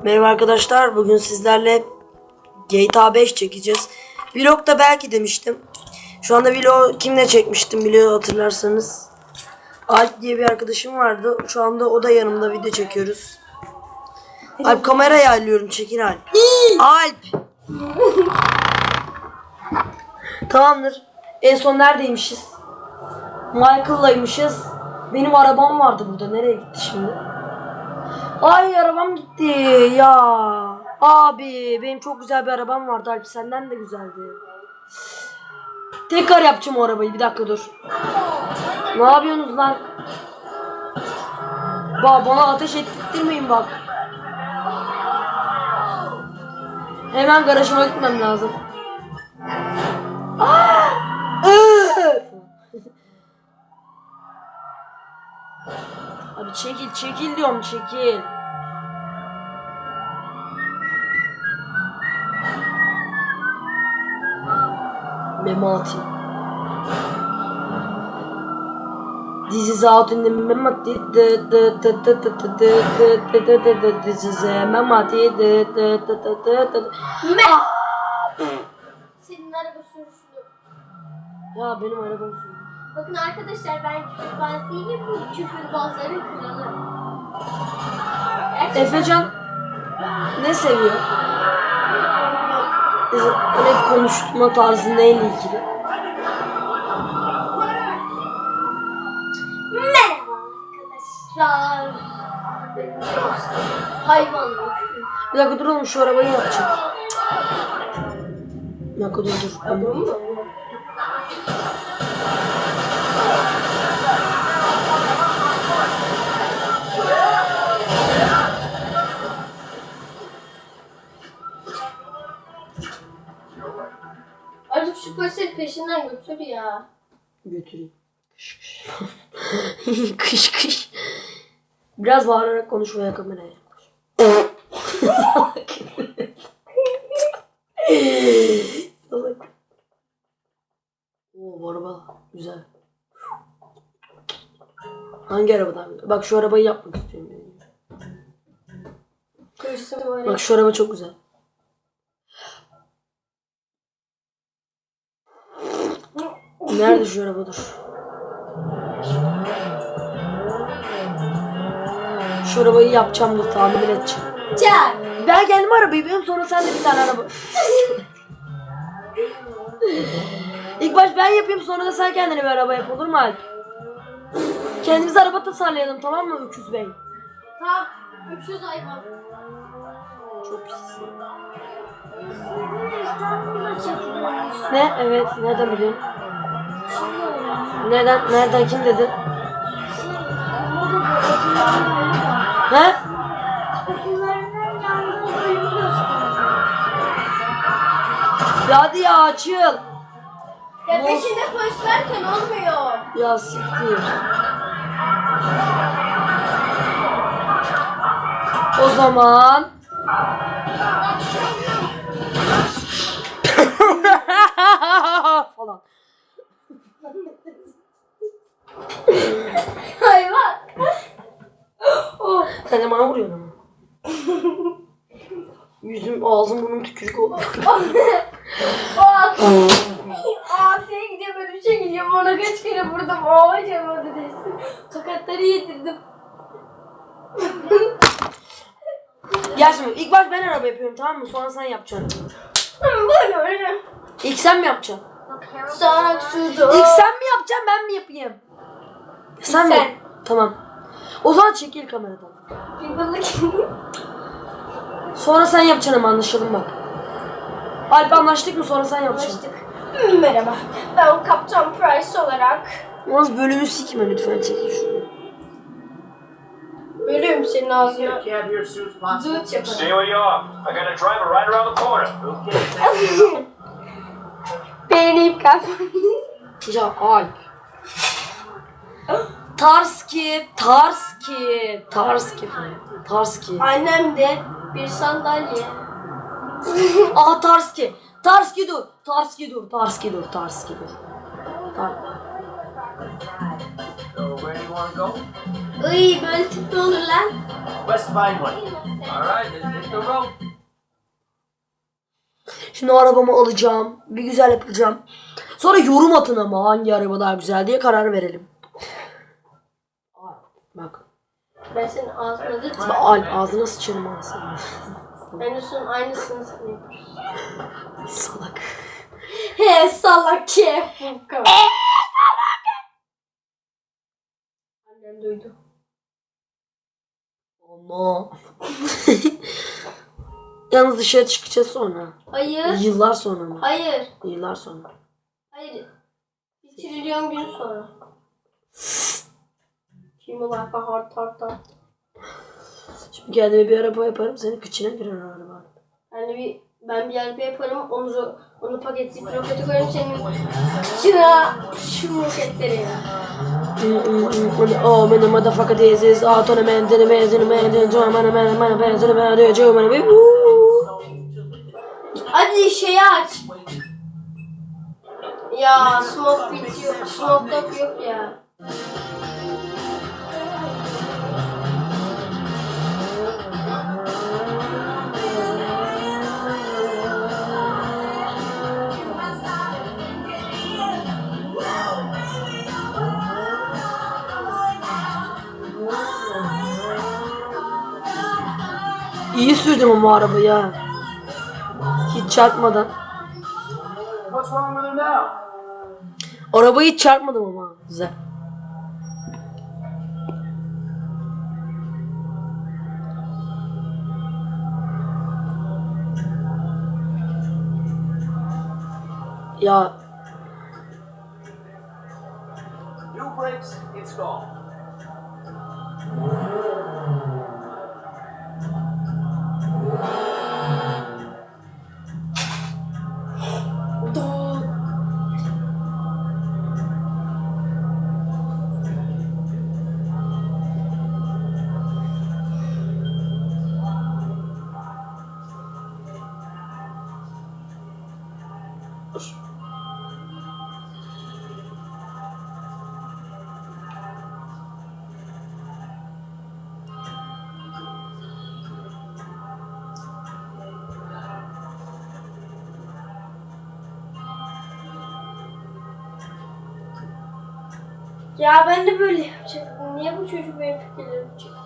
Merhaba arkadaşlar. Bugün sizlerle GTA 5 çekeceğiz. Vlog'da belki demiştim. Şu anda vlog kimle çekmiştim biliyor hatırlarsanız. Alp diye bir arkadaşım vardı. Şu anda o da yanımda video çekiyoruz. Alp kamerayı ayarlıyorum. Çekin Alp. Alp. Tamamdır. En son neredeymişiz? Michael'laymışız. Benim arabam vardı burada. Nereye gitti şimdi? Ay arabam gitti ya. Abi benim çok güzel bir arabam vardı Alp senden de güzeldi. Tekrar yapacağım o arabayı bir dakika dur. Ne yapıyorsunuz lan? Bak bana ateş ettirmeyin bak. Hemen garajıma gitmem lazım. Öf! Abi çekil çekil diyorum çekil. Memati. This is out in the Memati. This is a Memati. Senin araba sürüşlü. Ya benim arabam sürüyor. Bakın arkadaşlar ben küfürbaz değilim. Bu küfürbazların kralı. Gerçekten Efecan ne seviyor? Öyle konuşma tarzı neyle ilgili? Merhaba arkadaşlar. Hayvanlar. Bir dakika dur oğlum şu arabayı yapacağım. Bir dakika dur dur. Artık şu polisleri peşinden götür ya. Götüreyim. Kış kış. kış kış. Biraz bağırarak konuş veya kameraya yaklaş. Salak. Salak. Oo bu araba güzel. Hangi arabadan? Bak şu arabayı yapmak istiyorum. Bak şu araba çok güzel. Nerede şu araba dur. Şu arabayı yapacağım dur tamir edeceğim. Çak. Ben kendim arabayı biliyorum sonra sen de bir tane araba. İlk baş ben yapayım sonra da sen kendine bir araba yap olur mu Alp? Kendimiz araba tasarlayalım tamam mı Öküz Bey? Tamam. 300 hayvan. Çok pis. İstanbul'da çekilmiş. Ne? Evet. Nereden biliyorsun? Öyle. Nereden? Kim dedi? He? Ya hadi ya açıl. Ya peşinde polis varken olmuyor. Ya siktir. O zaman falan. Hayvan. oh. Sen de bana vuruyorsun ama. Yüzüm, ağzım, burnum tükürük oldu. Aa, Asiye gidiyor ben üçe gidiyorum ona kaç kere vurdum o acaba desin. Tokatları yedirdim. Gel şimdi ilk baş ben araba yapıyorum tamam mı? Sonra sen yapacaksın. Böyle öyle. İlk sen mi yapacaksın? Sonra suda. İlk sen mi yapacaksın ben mi yapayım? Sen, sen. mi? Tamam. O zaman çekil kameradan. Bir balık. Sonra sen yapacaksın ama anlaşalım bak. Alp anlaştık mı sonra sen yapacaksın. Anlaştık. Merhaba. Ben Kaptan Price olarak Yalnız bölümü sikme lütfen çekil şunu. bölüyorum senin ağzına. Zıt yaparım. Beğenip kap. Ya Alp. Tarski, Tarski, Tarski falan. Tarski. Annem de bir sandalye. Aha Tarski. Tarski dur. Tarski dur. Tarski dur. Tarski dur. Tar So where do you want to go? Iy böyle tip de olur lan. Let's find one. All right, let's hit the road. Şimdi arabamı alacağım. Bir güzel yapacağım. Sonra yorum atın ama hangi araba daha güzel diye karar verelim. Bak. Ben senin ağzına da Alp ağzına sıçarım ağzına. Ben de son aynısını sana yaparım. Salak. He salak ke fukka. Annem duydu. Ama. Yalnız dışarı çıkacağız sonra. Hayır. Yıllar sonra mı? Hayır. Yıllar sonra. Hayır. Bir trilyon gün sonra. Şimdi dakika hard hard hard. Şimdi kendime bir araba yaparım senin kıçına girer araba. Yani bir ben bir araba yaparım onu onu paketleyip roketi koyarım senin kıçına şu roketleri. Oh benim motherfucker this is auto mendin mendin mendin German man man benzin mendin German man Hadi şeyi aç. Ya smoke bitiyor. Smoke yok ya. İyi sürdüm ama arabayı ha. Hiç çarpmadan. Arabayı hiç çarpmadım ama. Güzel. Ya Ya ben de böyle yapacaktım. Niye bu çocuk benim fikirlerimi çekiyor?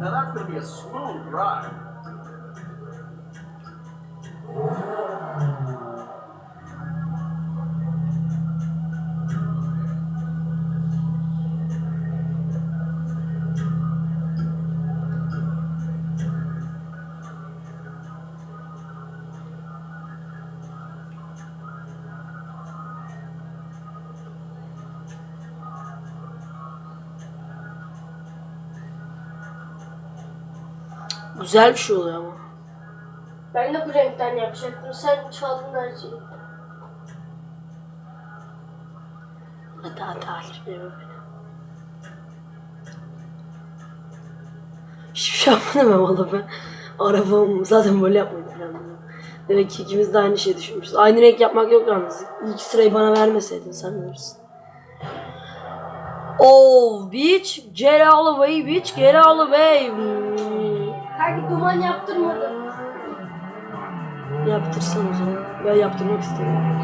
Now going to be a smooth ride. Güzel bir şey oluyor ama. Ben de bu renkten yapacaktım. Sen çaldın her şeyi. Hadi hadi. Yeme beni. Hiçbir şey yapmadım ama valla ben. Arabam zaten böyle yapmayı planladım. Demek ki ikimiz de aynı şey düşünmüşüz. Aynı renk yapmak yok yalnız. İlk sırayı bana vermeseydin sen bilirsin. Oh bitch, get out of the way bitch, get out of the way. Kanki duman yaptırmadı. Yaptırsan o zaman. Ben yaptırmak istemiyorum.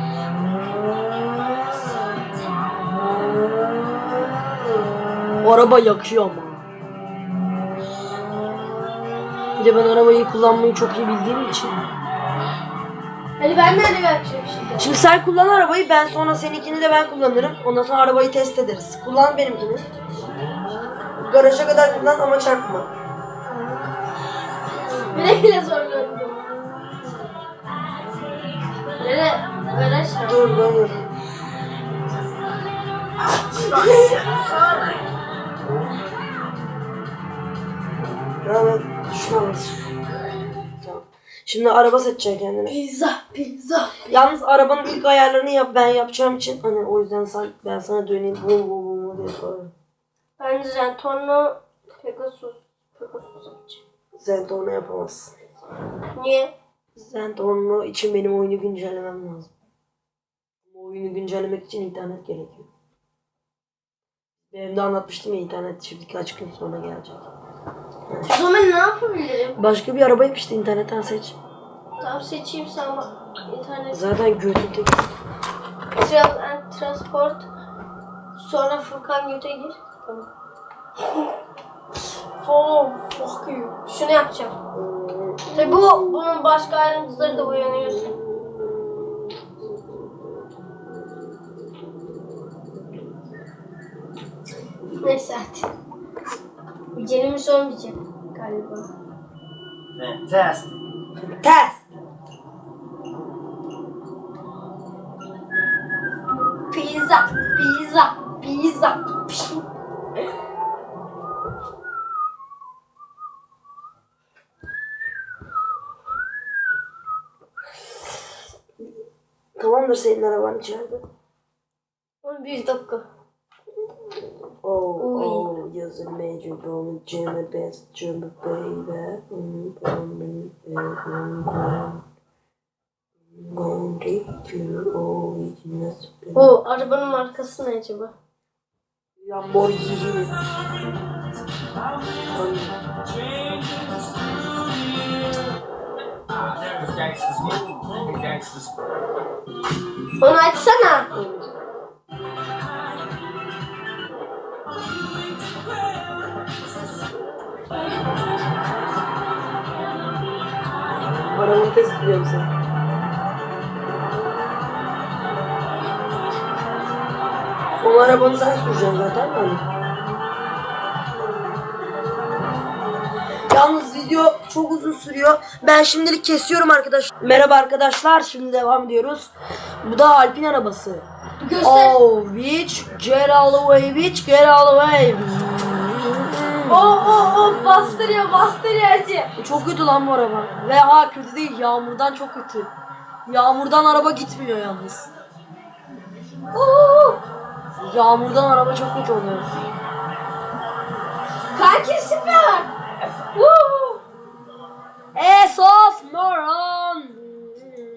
O araba yakıyor ama. Bir de ben arabayı kullanmayı çok iyi bildiğim için. Hadi ben de öyle yapacağım şimdi. Şimdi sen kullan arabayı ben sonra seninkini de ben kullanırım. Ondan sonra arabayı test ederiz. Kullan benimkini. Garaja kadar kullan ama çarpma. Bile bile zorlandım. Nere? Garaj mı? Dur ben şuna bas. Tamam. Şimdi araba seçeceksin kendine. Pizza, pizza. Yalnız arabanın ilk ayarlarını yap ben yapacağım için hani o yüzden sen, ben sana döneyim bum bum bum diye sorarım. Bence Zentorno Pegasus Pro. Zentorno yapamazsın. Niye? Zentorno için benim oyunu güncellemem lazım. Bu oyunu güncellemek için internet gerekiyor. Benim de anlatmıştım ya internet şimdi birkaç gün sonra gelecek. O zaman ne yapabilirim? Başka bir araba yap işte internetten seç. Tamam seçeyim sen bak. İnternet. Zaten götün tek. Travel and Transport. Sonra Furkan Göt'e gir. Tamam. Oh fuck you. Şunu yapacağım. Tabi bu, bunun başka ayrıntıları da uyanıyorsun. Neyse hadi. Gecenin olmayacak galiba. Fantastic. Test. Pizza, pizza, pizza. Tamamdır senin araban içeride. 11 dakika. Oh, Uy. oh, yes, a major bone, Jimmy best, Jimmy baby. Mm, mm, mm, mm. Gonna take you all weakness. O arabanın markası ne acaba? Lamborghini. Ah, Onu açsana. Arabanı test ediyorum sen. Son arabanı sen süreceksin zaten hani. Yalnız video çok uzun sürüyor. Ben şimdilik kesiyorum arkadaş. Merhaba arkadaşlar. Şimdi devam ediyoruz. Bu da Alp'in arabası. Göster. Oh, bitch, get all the way, bitch, get all the way. Oh oh oh bastırıyor bastırıyor acı. Çok kötü lan bu araba. Ve ha kötü değil, yağmurdan çok kötü. Yağmurdan araba gitmiyor yalnız. Oo. Yağmurdan araba çok kötü oluyor. Kanki süper. Esos moron.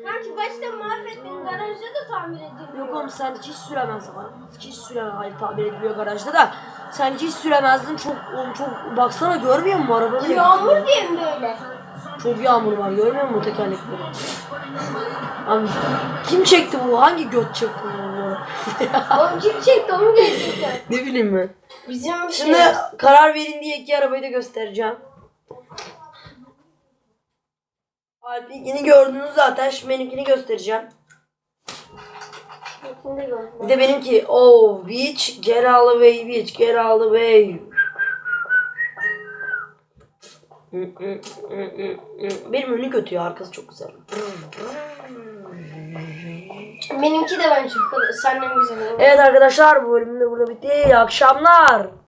Kanki başta mahvettin garajda da tamir edilmiyor. Yok oğlum sen hiç süremezsin. Hiç süremez. Hayır tabir ediliyor garajda da. Sen hiç süremezdin. Çok oğlum çok baksana görmüyor musun araba bile Yağmur diye mi böyle? Çok yağmur var görmüyor musun tekerlekleri? Abi kim çekti bu? Hangi göt çekti bu? Oğlum kim çekti onu gerçekten. ne bileyim ben. Bizim Şimdi şey. karar verin diye iki arabayı da göstereceğim. Alp'inkini gördünüz zaten. Şimdi benimkini göstereceğim. Bir de benimki. Oh bitch. Get all the way bitch. Get all the way. Benim önü kötü ya. Arkası çok güzel. Benimki de bence çok senden güzel. Evet arkadaşlar bu bölüm de burada bitti. İyi akşamlar.